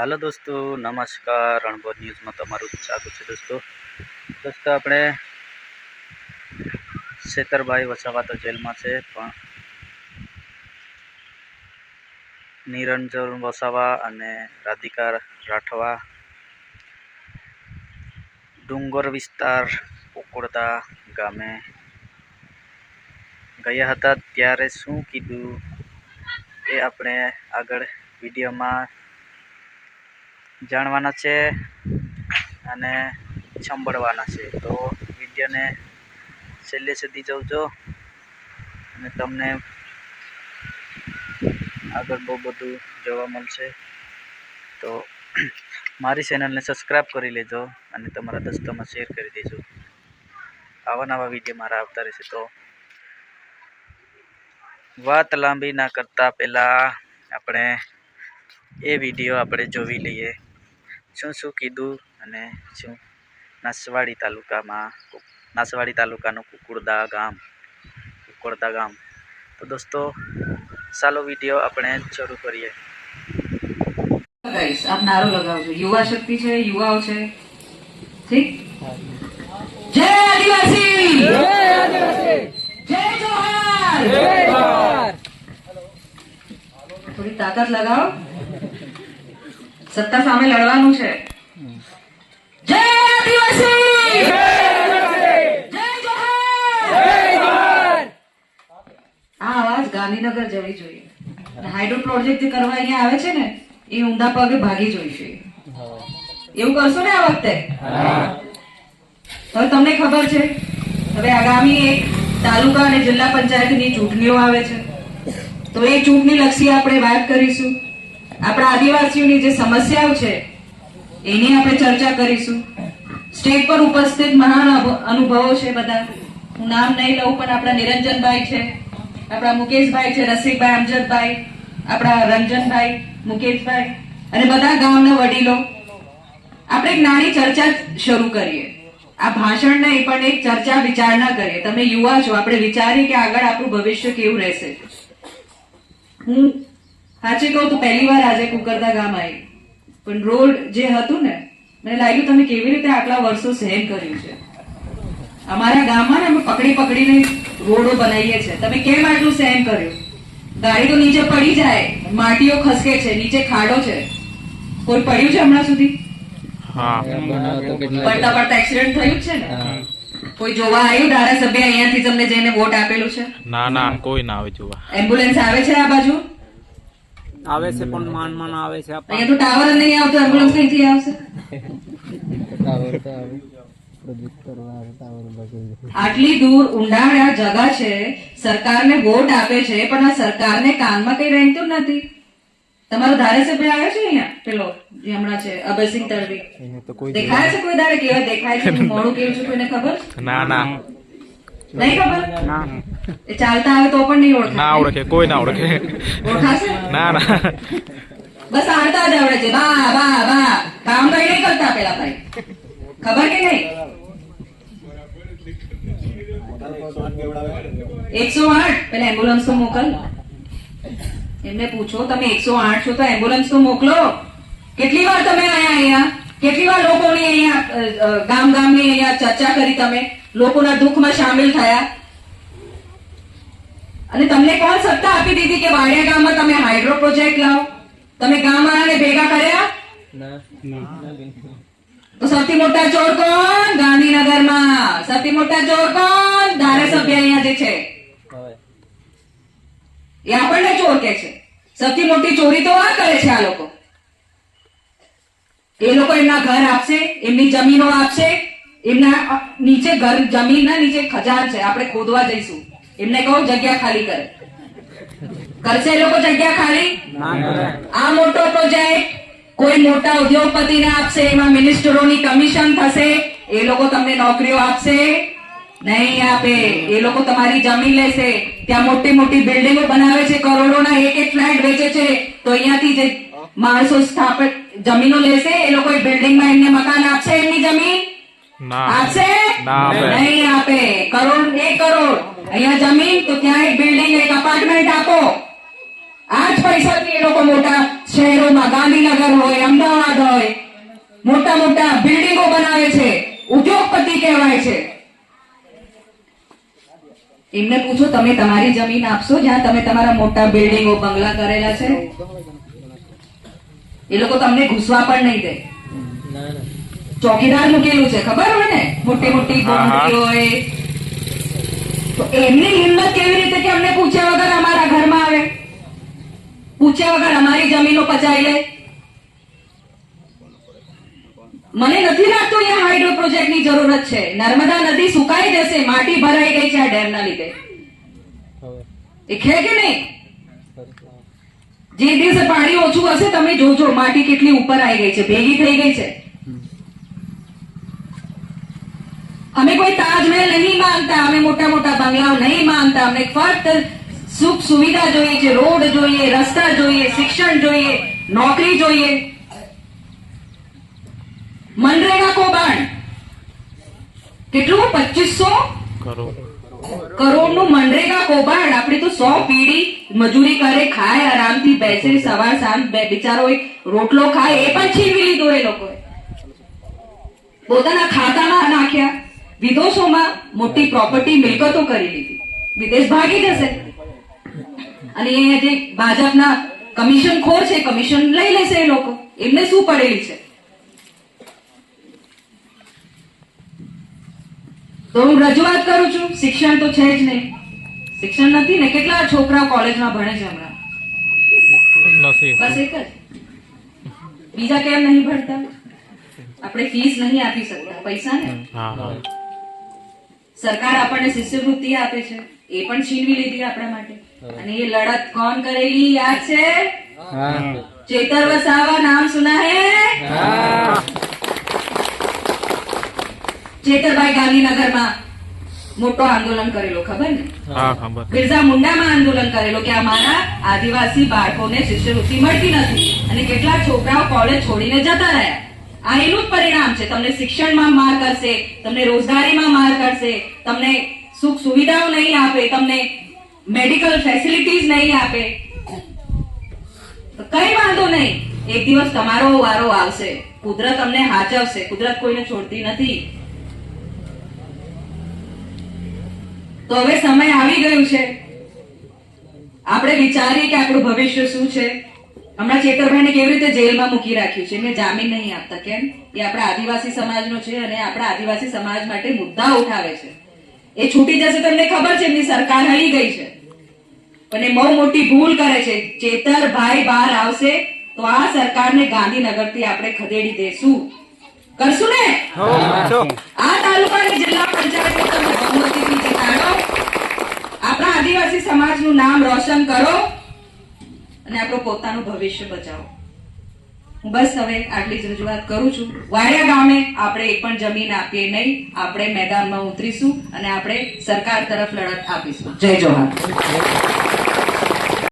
હાલો દોસ્તો, નમસ્કાર રણભોજ ન્યૂઝમાં તમારું સ્વાગત છે દોસ્તો. દોસ્તો, આપણે શેતરભાઈ વસાવા તો જેલમાં છે, પણ નિરંજન વસાવા અને રાધિકા રાઠવા ડુંગર વિસ્તાર ઉકળતા ગામે ગયા હતા. ત્યારે શું કીધું એ આપણે આગળ વિડીયોમાં જાણવાના છે અને સાંભળવાના છે. તો વિડીયોને છેલ્લે સુધી જોજો અને તમને આગળ બહુ બધું જોવા મળશે. તો મારી ચેનલને સબસ્ક્રાઈબ કરી લેજો અને તમારા દોસ્તોમાં શેર કરી દેજો. આવા નવા વીડિયો મારા આવતા રહેશે તો વાત લાંબી ના કરતાં પહેલાં આપણે એ વીડિયો આપણે જોવી લઈએ. શું શું કીધું અને શું? નાસવાડી તાલુકામાં નાસવાડી તાલુકાનું કુકુરદા ગામ. કુકુરદા ગામ. તો દોસ્તો ચાલો વીડિયો આપણે શરૂ કરીએ. આપ નારો લગાવજો. યુવા શક્તિ છે યુવાઓ છે. ઠીક? જય આદિવાસી! જય જોહાર! થોડી તાકાત લગાવો. સત્તા સામે લડવાનું છે. આ અવાજ ગાંધીનગર જવી જોઈએ. હાઇડ્રો પ્રોજેક્ટ જે કરવા અહીંયા આવે છે ને, એ ઊંધા પગે ભાગી જોઈશે. એવું કરશો ને આ વખતે? હવે તમને ખબર છે, હવે આગામી એક તાલુકા અને જિલ્લા પંચાયતની ચૂંટણીઓ આવે છે. તો એ ચૂંટણી લક્ષી આપણે વાત કરીશું. આપણા આદિવાસીઓની જે સમસ્યાઓ છે, એની આપણે ચર્ચા કરીશું. સ્ટેજ પર ઉપસ્થિત મહાન અનુભવો છે બધા. હું નામ નહીં લઉં, પણ આપણા નિરંજનભાઈ છે, આપણા મુકેશભાઈ છે, રસિકભાઈ, અમજદભાઈ, આપણા રંજનભાઈ, મુકેશભાઈ અને બધા ગામના વડીલો. આપણે એક નાની ચર્ચા શરૂ કરીએ. આ ભાષણ નહીં પણ એક ચર્ચા વિચારણા કરીએ. તમે યુવા છો, આપણે વિચારીએ કે આગળ આપણું ભવિષ્ય કેવું રહેશે. હું સાચી કહું તો પહેલી વાર આજે કુકરદા ગામ આવી. પણ રોડ જે હતું ને મને લાગ્યું તમે કેવી રીતે આટલા વર્ષો સહન કર્યું છે. અમારા ગામમાં ને અમે પકડી પકડીને રોડો બનાવીએ છીએ. તમે કેમ આટલું સહન કર્યું? ગાડી તો નીચે પડી જાય માટીઓ ખસકે છે નીચે ખાડો છે. કોઈ પડ્યું છે હમણાં સુધી? પડતા પડતા એક્સિડન્ટ થયું છે ને? કોઈ જોવા આવ્યું? ધારાસભ્ય અહીંયાથી તમને જઈને વોટ આપેલું છે? ના ના કોઈ ના આવે જોવા. એમ્બ્યુલન્સ આવે છે આ બાજુ? આવે છે પણ માન માન આવે છે અહીંયા તો ટાવર નહીં આવતો એમ્બ્યુલન્સ કઈથી આવશે? આટલી દૂર ઊંડાણ જગા છે સરકારને વોટ આપે છે પણ આ સરકારને કાનમાં કઈ રહેતું નથી. તમારો ધારાસભ્ય આવ્યો છે અહીંયા પેલો જે હમણાં છે અભયસિંહ તડવી દેખાય છે કોઈ દાડે? કેવા દેખાય છે? મોડું કેવું છે કોઈને ખબર? ના ના. નહીં ખબર? એ ચાલતા આવે તો પણ નહીં ના ઓળખે કોઈ ના ઓળખે. ઓળખાશે? ના ના. બસ આવતા જ આવડે છે. બા બા બા. કામ કઈ નહીં કરતા પેલા ભાઈ. ખબર કે નહીં? એકસો આઠ. પેલા એમ્બ્યુલન્સ તો મોકલ. એમને પૂછો તમે એકસો આઠ છો તો એમ્બ્યુલન્સ તો મોકલો. કેટલી વાર તમે આયા અહીંયા? કેટલી વાર લોકોની અહીંયા ગામ ગામની અહીંયા ચર્ચા કરી તમે? લોકોના દુઃખમાં સામેલ થયા. અને તમને કોણ સત્તા આપી દીધી કે વાડિયા ગામમાં તમે હાઇડ્રો પ્રોજેક્ટ લાવો? તમે ગામવાળાને ભેગા કર્યા? તો સૌથી મોટા ચોર કોણ? ગાંધીનગરમાં. સૌથી મોટા ચોર કોણ? ધારાસભ્ય અહીંયા જે છે. એ આપણને ચોર કે છે. સૌથી મોટી ચોરી તો આ કરે છે આ લોકો. એ લોકો એમના ઘર આપશે, એમની જમીનો આપશે એમના નીચે ઘર જમીનના નીચે ખજાન છે. આપણે ખોદવા જઈશું. એમને કહો જગ્યા ખાલી કરે. કરશે એ લોકો જગ્યા ખાલી? આ મોટો પ્રોજેક્ટ કોઈ મોટા ઉદ્યોગપતિને આપશે એમાં મિનિસ્ટરોની કમિશન થશે એ લોકો તમને નોકરીઓ આપશે નહીં આપે. એ લોકો તમારી જમીન લેશે. ત્યાં મોટી મોટી બિલ્ડિંગો બનાવે છે કરોડોના એક એક ફ્લેટ વેચે છે. તો અહીંયાથી જે માણસો સ્થાપિત જમીનો લેશે એ લોકો એ બિલ્ડિંગમાં એમને મકાન આપશે એમની જમીન? ના આપશે નહીં આપે. કરોડ એક કરોડ. અહીંયા જમીન તો ત્યાં એક બિલ્ડિંગ એક અપાર્ટમેન્ટ આપો. આ જ પૈસાથી એ લોકો મોટા શહેરોમાં ગાંધીનગર હોય અમદાવાદ હોય મોટા મોટા બિલ્ડિંગો બનાવે છે. ઉદ્યોગપતિ કહેવાય છે. એમને પૂછો તમે તમારી જમીન આપશો જ્યાં તમે તમારા મોટા બિલ્ડિંગો બંગલા કરેલા છે? એ લોકો તમને ઘૂસવા પણ નહીં દે. ચોકીદાર મૂકેલું છે? ખબર હોય ને? મોટી મોટી. ગોમતી હોય. તો એમની હિંમત કેવી રીતે કે અમને પૂછ્યા વગર અમારા ઘરમાં આવે? પૂછ્યા વગર અમારી જમીનો પચાવી લે? મને નથી લાગતું અહીંયા હાઇડ્રો પ્રોજેક્ટની જરૂરત છે. નર્મદા નદી સુકાઈ જશે માટી ભરાઈ ગઈ છે આ ડેમના લીધે. એ ખે કે નહીં? જે દિવસે પાણી ઓછું હશે તમે જોજો માટી કેટલી ઉપર આવી ગઈ છે ભેગી થઈ ગઈ છે. અમે કોઈ તાજમહેલ નહીં માંગતા અમે મોટા મોટા બંગલાઓ નહીં માંગતા અમને ફક્ત સુખ સુવિધા જોઈએ છે રોડ જોઈએ રસ્તા જોઈએ શિક્ષણ જોઈએ નોકરી જોઈએ. મનરેગા કૌભાંડ. કેટલું? પચીસો કરોડ. નું મનરેગા કૌભાંડ. આપણે તો સો પેઢી મજૂરી કરે ખાય આરામથી બેસે સવાર સાંજ બે બિચારો રોટલો ખાય એ પણ છીનવી લીધો એ લોકોએ. પોતાના ખાતામાં નાખ્યા. વિદેશોમાં મોટી પ્રોપર્ટી મિલકતો કરી લીધી. વિદેશ ભાગી જશે. અને એ જે ભાજપના કમિશન ખોર છે કમિશન લઈ લેશે એ લોકો. એમને શું પડેલી છે? તો હું રજૂઆત કરું છું શિક્ષણ તો છે જ નહીં શિક્ષણ નથી ને કેટલા છોકરાઓ કોલેજમાં ભણે છે હમણાં? બસ એક જ. બીજા કેમ નહીં ભણતા? આપણે ફીસ નહીં આપી શકતા. પૈસા ને? સરકાર આપણને શિષ્યવૃત્તિ આપે છે. એ પણ છીનવી લીધી આપણા માટે. અને એ લડત કોણ કરેલી યાદ છે? ચેતર વસાવા નામ સુના હે. ચેતરભાઈ ગાંધીનગરમાં મોટો આંદોલન કરેલો ખબર ને? હા બિરસા મુંડામાં આંદોલન કરેલો કે અમારા આદિવાસી બાળકોને શિષ્યવૃત્તિ મળતી નથી. અને કેટલા છોકરાઓ કોલેજ છોડીને જતા રહ્યા. આ એનું જ પરિણામ છે. તમને શિક્ષણમાં માર કરશે, તમને રોજગારીમાં માર કરશે, તમને સુખ સુવિધાઓ નહીં આપે, તમને મેડિકલ ફેસિલિટીઝ નહીં આપે. કઈ વાંધો નહીં. એક દિવસ તમારો વારો આવશે. કુદરત તમને હાચવશે. કુદરત કોઈને છોડતી નથી. તો હવે સમય આવી ગયું છે. આપણે વિચારીએ કે આપણું ભવિષ્ય શું છે? હમણાં ચેતરભાઈને કેવી રીતે જેલમાં મૂકી રાખ્યું છે? એમને જામીન નહીં આપતા કેમ? એ આપણા આદિવાસી સમાજનો છે અને આપણા આદિવાસી સમાજ માટે મુદ્દા ઉઠાવે છે. એ છૂટી જશે તો એમને ખબર છે એમની સરકાર હળી ગઈ છે. અને બહુ મોટી ભૂલ કરે છે. ચેતરભાઈ બહાર આવશે તો આ સરકારને ગાંધીનગરથી આપણે ખદેડી દેશું. કરશું ને? આ તાલુકાની જિલ્લા પંચાયત આપણા આદિવાસી સમાજનું નામ રોશન કરો. અને આપણું પોતાનું ભવિષ્ય બચાવો. હું બસ હવે આટલી જ રજૂઆત કરું છું. વાડિયા ગામે આપણે એક પણ જમીન આપીએ નહીં. આપણે મેદાનમાં ઉતરીશું અને આપણે સરકાર તરફ લડત આપીશું. જય જોહાર